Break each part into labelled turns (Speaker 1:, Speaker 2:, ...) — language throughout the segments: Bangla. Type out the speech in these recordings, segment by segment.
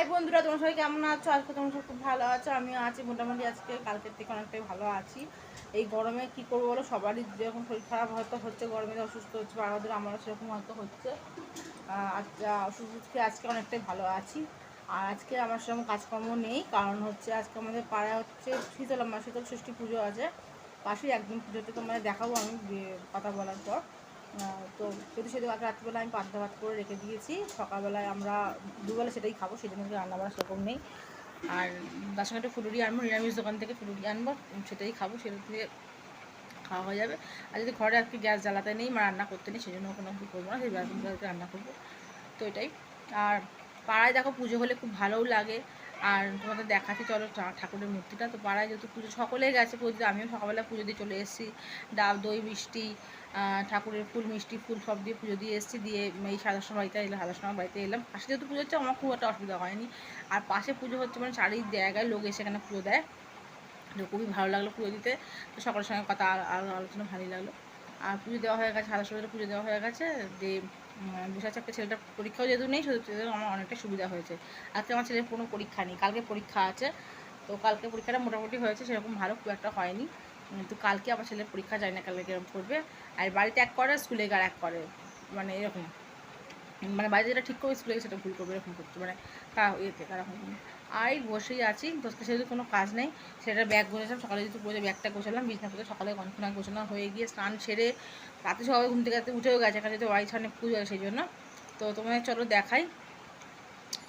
Speaker 1: হাই বন্ধুরা, তোমার সবাই কেমন আছো? আজকে তোমার সব খুব ভালো আছো। আমিও আছি মোটামুটি আজকে, কালকের থেকে অনেকটাই ভালো আছি। এই গরমে কি করব বলো? সবারই যেরকম শরীর খারাপ হয়তো হচ্ছে, গরমে অসুস্থ হচ্ছে বা আমাদের আমারও সেরকম হয়তো হচ্ছে। আজকে অসুস্থ আজকে অনেকটাই ভালো আছি। আর আজকে আমার সেরকম কাজকর্ম নেই, কারণ হচ্ছে আজকে আমাদের পাড়ায় হচ্ছে শীতল মা শীতল ষষ্ঠী পুজো আছে। পাশেই একদিন পুজোতে তোমাদের দেখাবো আমি কথা বলার পর। তো যদি আগে রাত্রিবেলা আমি পান্তা ভাত করে রেখে দিয়েছি, সকালবেলায় আমরা দুবেলা সেটাই খাব সেই জন্য রান্না বান্না সেরকম নেই। আর তার সঙ্গে একটা ফুলুরি আনব, নিরামিষ দোকান থেকে ফুলুরি আনব, সেটাই খাব, সেটা থেকে খাওয়া হয়ে যাবে। আর যদি ঘরে আর কি গ্যাস জ্বালাতে নেই বা রান্না করতে নেই সেই জন্য কোনো কিছু করব না, সেই বেরকম রান্না করব। তো এটাই। আর পাড়ায় দেখো পুজো হলে খুব ভালোও লাগে আর তোমাদের দেখাচ্ছি, চলো ঠাকুরের মূর্তিটা। তো পাড়ায় যেহেতু পুজো সকলেই গেছে পুজো আমিও সকালবেলা পুজো দিয়ে চলে এসেছি। ডাব দই, মিষ্টি ঠাকুরের ফুল, মিষ্টি ফুল সব দিয়ে পুজো দিয়ে এসেছি। দিয়ে এই সাদা সময় বাড়িতে এলাম সাদা সময় বাড়িতে এলাম। পাশে যেহেতু পুজো হচ্ছে, আমার খুব একটা অসুবিধা হয়নি। আর পাশে পুজো হচ্ছে মানে চারি জায়গায় লোক এসে এখানে পুজো দেয়। তো খুবই ভালো লাগল পুজো দিতে। তো সকলের সঙ্গে কথা আল- আল- আলোচনা ভালোই লাগল। আর পুজো দেওয়া হয়ে গেছে সাদা সময় পুজো দেওয়া হয়ে গেছে বসে আছে একটা ছেলেটার পরীক্ষাও যেহেতু নেই সেহেতু আমার অনেকটা সুবিধা হয়েছে। আজকে আমার ছেলের কোনো পরীক্ষা নেই কালকে পরীক্ষা আছে। তো কালকে পরীক্ষাটা মোটামুটি হয়েছে সেরকম ভালো খুব একটা হয়নি। উম, তো কালকে আমার ছেলের পরীক্ষা যায় না কালকে কীরকম করবে। আর বাড়িতে এক করে স্কুলে আর এক করে মানে এরকম। মানে বাড়িতে যেটা ঠিক করবে স্কুলে গিয়ে সেটা ভুল করবে এরকম করছে মানে তা ইয়েতে তারকম। আর এই বসেই আছি। তো সেহেতু কোনো কাজ নেই। সেটা ব্যাগ গোছালাম, সকালে যেহেতু বসে ব্যাগটা গোছালাম, বিছনা করে সকালে আগে গোছানো হয়ে গিয়ে স্নান সেরে রাতে সবাই ঘুম থেকে উঠেও গেছে, এখানে যেহেতু বাড়ির সামনে পুজো হয় সেই জন্য। তো তোমাদের চলো দেখাই।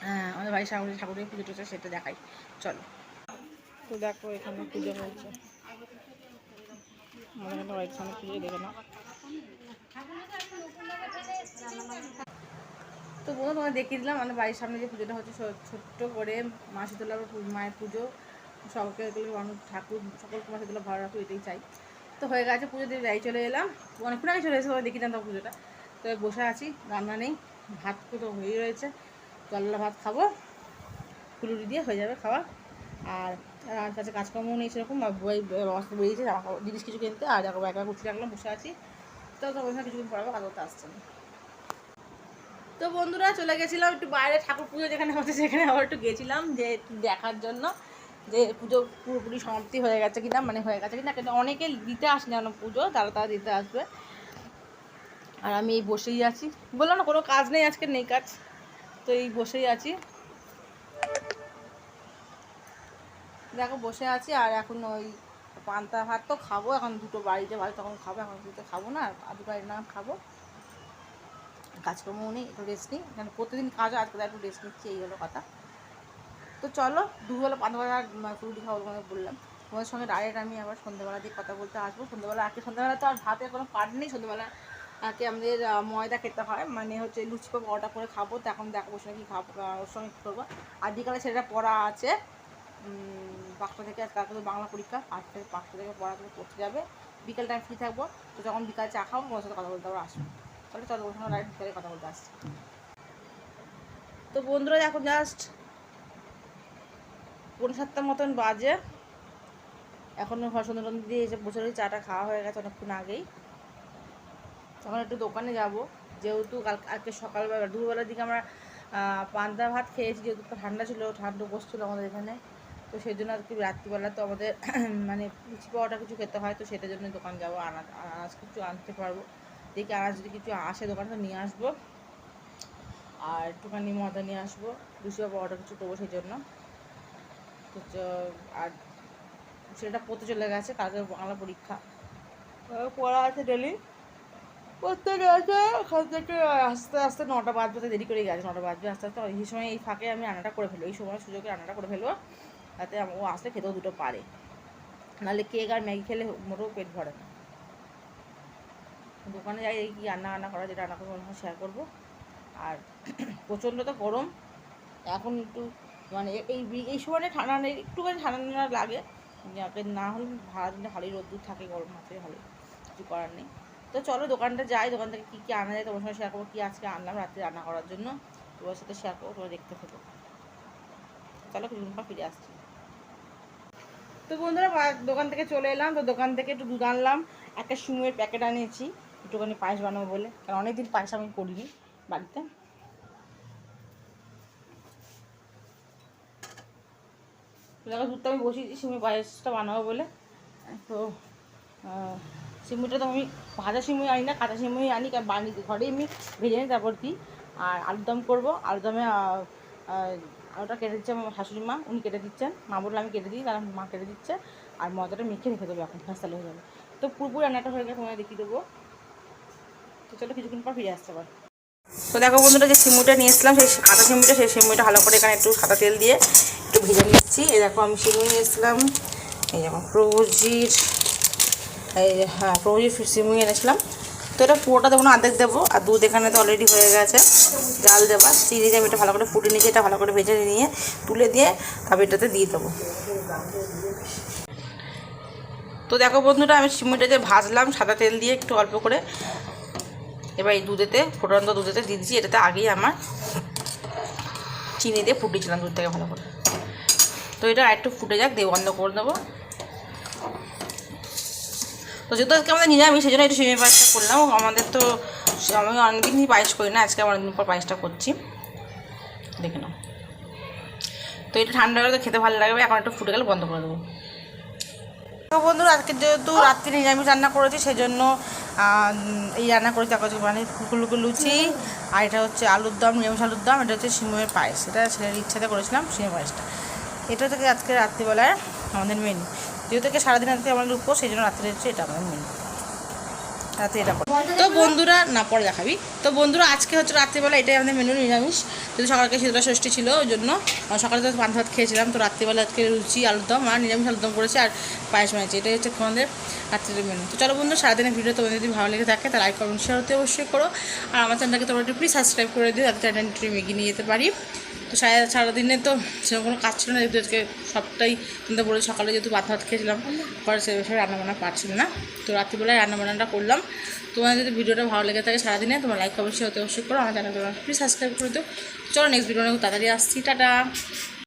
Speaker 1: হ্যাঁ আমাদের বাড়ির সামনে ঠাকুরের পুজো টুজো সেটা দেখাই। চলো। তো দেখো এখানে পুজো হয়েছে। আমাদের এখানে পুজো দেখে না তো বন্ধু তোমার দেখিয়ে দিলাম, আমাদের বাড়ির সামনে যে পুজোটা হচ্ছে ছোট্ট করে মা শীতলার মায়ের পুজো, সকলকে মানুষ ঠাকুর, সকলকে মা শীতলা ভালো রাখো এটাই চাই। তো হয়ে গেছে পুজো দিয়ে বাড়ি চলে এলাম। অনেকক্ষণ আগে চলে এসে দেখিয়ে দিলাম তো পুজোটা। তো বসে আছি, রান্না নেই, ভাত তো হয়েই রয়েছে। জল্লা ভাত খাব, ফুলুরি দিয়ে হয়ে যাবে খাওয়া। আর আর কাছে কাজকর্ম নেই সেরকম বই বাবা বেরিয়েছে জিনিস কিছু কিনতে, আর দেখো, একা গুছিয়ে রাখলাম, বসে আছি। তো তোমার সাথে কিছুদিন পরে আবার আসছে না তো বন্ধুরা চলে গেছিলাম একটু বাইরে ঠাকুর পুজো যেখানে হচ্ছে সেখানে আবার একটু গেছিলাম যে দেখার জন্য যে পুজো পুরোপুরি সমাপ্তি হয়ে গেছে কিনা মানে হয়ে গেছে কিনা, কিন্তু অনেকে দিতে আসে না কেন পুজো, তারা তারা দিতে আসবে। আর আমি এই বসেই আছি। বললাম না, কোনো কাজ নেই, আজকে নেই কাজ। তো এই বসেই আছি। দেখো, বসে আছি, আর এখন ওই পান্তা ভাত তো খাব, এখন দুটো বাড়িতে বাড়ি তখন খাব, এখন দুটো খাব না দুটো না খাব। কাজকর্মও নেই, একটু রেস্ট নিই। কারণ প্রতিদিন কাজ আজকে একটু রেস্ট নিচ্ছি, এই হলো কথা। তো চলো ভাত আর রুটি খাব তোমাদের বললাম। তোমাদের সঙ্গে ডাইরেক্ট আমি আবার সন্ধ্যেবেলা দিয়ে কথা বলতে আসব। সন্ধ্যেবেলা আজকে সন্ধ্যেবেলা তো আর ভাতের কোনো কাজ নেই সন্ধ্যেবেলা আজকে আমাদের ময়দা খেতে হয়। মানে হচ্ছে লুচি পাবো অর্ডার করে খাব, তো এখন দেখো ওর সঙ্গে কী খাব ওর সঙ্গে কী করব। আর বিকালে ছেলেটা পড়া আছে। পাঁচটা থেকে আজকে তো বাংলা পরীক্ষা পাঁচটা থেকে পাঁচটা থেকে পড়া থেকে পড়তে যাবে। বিকেল টাইম ফ্রি থাকব। তো যখন বিকাল চা খাব ওর সাথে কথা বলতে আবার আসব। তাহলে চলো ওর সঙ্গে বিকালে কথা বলতে আসছি। তো বন্ধুরা এখন জাস্ট পনেরো সাতটার মতন বাজে। এখনও সন্ধ্যা টন্ধা দিয়ে এসে বসে চাটা খাওয়া হয়ে গেছে অনেকক্ষণ আগেই। তখন একটু দোকানে যাব, যেহেতু কাল আজকে সকালবেলা, দুপুরবেলার দিকে আমরা পান্তা ভাত খেয়েছি, যেহেতু ঠান্ডা ছিল, ঠান্ডা বসছিলো আমাদের এখানে। তো সেই জন্য আর কি রাত্রিবেলা তো আমাদের মানে লুচি পাওয়াটা কিছু খেতে হয়, তো সেটার জন্য দোকান যাব আনাজ আনাজ কিছু আনতে পারব। দেখি আনাজ যদি কিছু আসে দোকানে নিয়ে আসব। আর একটুখানি ময়দা নিয়ে আসব। বা পাওয়াটা কিছু করব সেই জন্য। আর সেটা পড়তে চলে গেছে, কালকে বাংলা পরীক্ষা। পড়া আছে ডেলি? পড়তে গেছে, ওখান থেকে আস্তে আস্তে নটা বাজবে দেরি করে গেছে, নটা বাজবে, আস্তে আস্তে এই সময় এই ফাঁকে আমি রান্নাটা করে ফেলব, এই সময় সুযোগে রান্নাটা করে ফেলব তাতে ও আসলে খেতেও দুটো পারে। নাহলে কেক আর ম্যাগি খেলে মোটেও পেট ভরে না। দোকানে যাই কি রান্না রান্না করা যেটা রান্না করব ওখানে শেয়ার করব। আর প্রচণ্ড তো গরম, এখন একটু মানে এই এই সময় ঠান্ডা নেই, একটুখানি ঠান্ডা ঠান্ডা লাগে। না হলে ভাড়া দিলে ভালোই রোদ্দুর থাকে, গরম আছে ভালো কিছু করার নেই। তো চলো দোকানটা যাই, দোকান থেকে কী কী আনা যায় তোমার সঙ্গে শেয়ার করব, কী আজকে আনলাম রাত্রে রান্না করার জন্য। তোমার সাথে শেয়ার করব, তোমরা দেখতে থাকো। চলো পর ফিরে আসছি। তো বন্ধুরা দোকান থেকে চলে এলাম, তো দোকান থেকে একটু দুধ আনলাম, একটা সুমের প্যাকেট আনিয়েছি। একটুখানি পায়েস বানাবো বলে। কারণ অনেকদিন পায়েস আমি করিনি বাড়িতে। দেখো দুধটা আমি বসিয়েছি সিমুই পায়েসটা বানাবো বলে। তো আহ, সিমুইটা তো আমি ভাজা সিমুই আনি না কাঁচা সিমুই আনি বানিয়ে দিই ঘরে এমনি ভেজে নিই তারপর দিই। আর আলুরদম করব। আলুরদমে আলুটা কেটে দিচ্ছে আমার শাশুড়ি মা উনি কেটে দিচ্ছেন। মা বললে আমি কেটে দিই কারণ মা কেটে দিচ্ছে। আর মজাটা মেখে রেখে দেবো এখন ফাঁসতালে হয়ে যাবে। তো পুরোপুরি রান্নাটা হয়ে গেলে তোমায় দেখিয়ে দেবো। তো চলো কিছুক্ষণ পর ফিরে আসতে আবার তো দেখো বন্ধুরা যে সিমুইটা নিয়ে এসলাম সেই কাঁচা সিমুইটা সেই সিমুইটা ভালো করে এখানে একটু সাদা তেল দিয়ে একটু ভেজে নিচ্ছি। এই দেখো আমি সিমুই নিয়ে এসলাম এই যেমন প্রভুজির, এই হ্যাঁ প্রভুজির সিমুই এনেছিলাম। তো এটা পুরোটা দেবো না অর্ধেক দেবো। আর দুধ এখানে তো অলরেডি হয়ে গেছে, জাল দেবা চিনি দিয়ে আমি এটা ভালো করে ফুটে নিয়েছি, এটা ভালো করে ভেজে নিয়ে তুলে দিয়ে তারপর এটাতে দিয়ে দেবো। তো দেখো বন্ধুরা, আমি সিমুইটা যে ভাজলাম সাদা তেল দিয়ে একটু অল্প করে এবার এই দুধেতে ফোটান্ত দুধেতে দিয়ে দিচ্ছি এটাতে আগেই আমার চিনি দিয়ে ফুটিয়েছিলাম দুধটাকে ভালো করে। তো এটা একটু ফুটে যাক দিয়ে বন্ধ করে দেবো। তো যেহেতু আজকে আমাদের নিরামিষ সেই জন্য একটু সিমের পায়েসটা করলাম। আমাদের তো আমি অনেকদিনই পায়েস করি না আজকে আমার অনেকদিন পর পায়েসটা করছি। দেখে নাও। তো এটা ঠান্ডা হলে তো খেতে ভালো লাগবে এখন একটু ফুটে গেলে বন্ধ করে দেবো। তো বন্ধুরা আজকে যেহেতু রাত্রি নিরামিষ রান্না করেছি সেই জন্য আহ, এই রান্না করেছি তাকে মানে ফুলকুলুকু লুচি, আর এটা হচ্ছে আলুর দম, নিরামিষ আলুর দম, এটা হচ্ছে সিমের পায়েস। এটা ছেলের ইচ্ছাতে করেছিলাম সিমের পায়েসটা। এটা থেকে আজকে রাত্রিবেলায় আমাদের মেনু যেহেতু সারাদিন আজকে আমাদের উপর সেই জন্য রাত্রে হচ্ছে এটা আমাদের মেনু রাতে এটা। তো বন্ধুরা, না, পরে দেখাবি। তো বন্ধুরা, আজকে হচ্ছে রাত্রিবেলা এটাই আমাদের মেনু নিরামিষ। যদি সকালকে শীতলা ষষ্ঠী ছিল, ওই জন্য সকালে তো পান ভাত খেয়েছিলাম। তো রাত্রিবেলা আজকে লুচি আলুরদম আর নিরামিষ আলুরদম করেছি আর পায়েস বানিয়েছি। এটাই হচ্ছে আমাদের রাত্রির মেনু তো চলো বন্ধু সারাদিনের ভিডিও তোমাদের যদি ভালো লেগে থাকে, তাহলে লাইক কমেন্ট শেয়ার হতে অবশ্যই করো। আর আমার চ্যানেলটাকে তোমরা একটু প্লিজ সাবস্ক্রাইব করে দিও, যাতে চ্যানেলটা এগিয়ে নিয়ে যেতে পারি। তো সারা সারাদিনে তো সেরকম কোনো কাজ ছিল না, যেহেতু আজকে সবটাই কিন্তু বলে সকালে যেহেতু ভাত ভাত খেয়েছিলাম, পরে সে বিষয়ে রান্নাবান্না পারছিল না। তো রাত্রিবেলায় রান্নাবান্নাটা করলাম। তোমার যদি ভিডিওটা ভালো লেগে থাকে সারাদিনে, তোমার লাইক অবশ্যই অতি অবশ্যই করো। আমার চ্যানেল প্লিজ সাবস্ক্রাইব করে দিও। চলো নেক্সট ভিডিও তাড়াতাড়ি আসছি। টাটা!